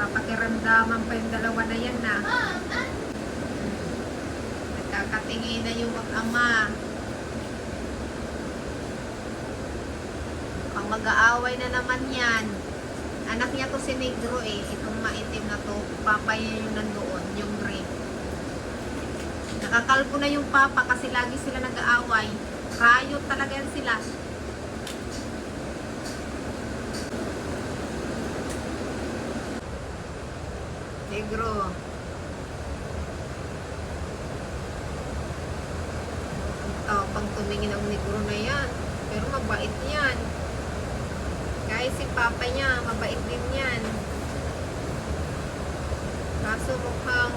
Nagdamdaman pa yung dalawa na yan na. Nagkakatingin na yung mag-ama. Ang mag-aaway na naman yan. Anak niya to si Negro eh. Itong maitim na to. Papa niya yung nandoon. Yung gray. Nakakalpo na yung papa kasi lagi sila nag-aaway. Rayot talaga yan sila. Negro. Ang tapang tumingin ang negro na yan. Pero mabait yan. Kahit si papa niya, mabait din yan. Kaso mukhang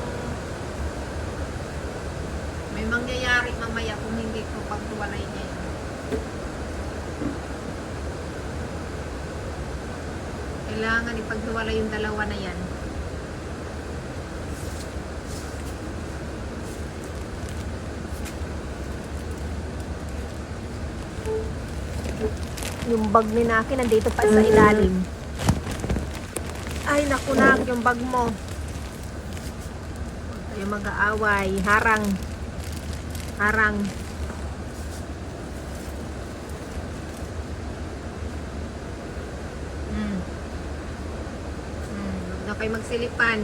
may mangyayari mamaya kung hindi ko pagtuwalay niya yan. Kailangan ipagtuwalay yung dalawa na yan. Yung bag ni Naki nandito pa sa ilalim. Ay, naku nak, yung bag mo. Kayo mag-aaway. Harang. Harang. Hmm. Hmm. Huwag na kayo magsilipan.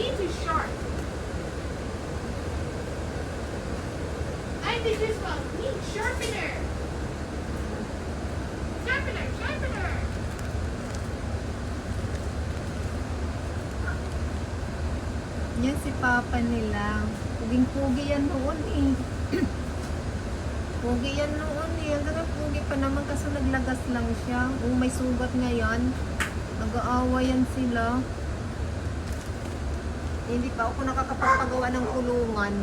Needs is sharp. Think this one needs sharpener. Sharpener, sharpener. Yan si papa nila. Puging-pugi yan noon eh. pugi yan noon eh. Hanggang nga pugi pa naman kaso naglagas lang siya. Oh, may sugat ngayon. Nag-aawa yan sila. Hindi pa ako nakakapagpagawa ng kulungan.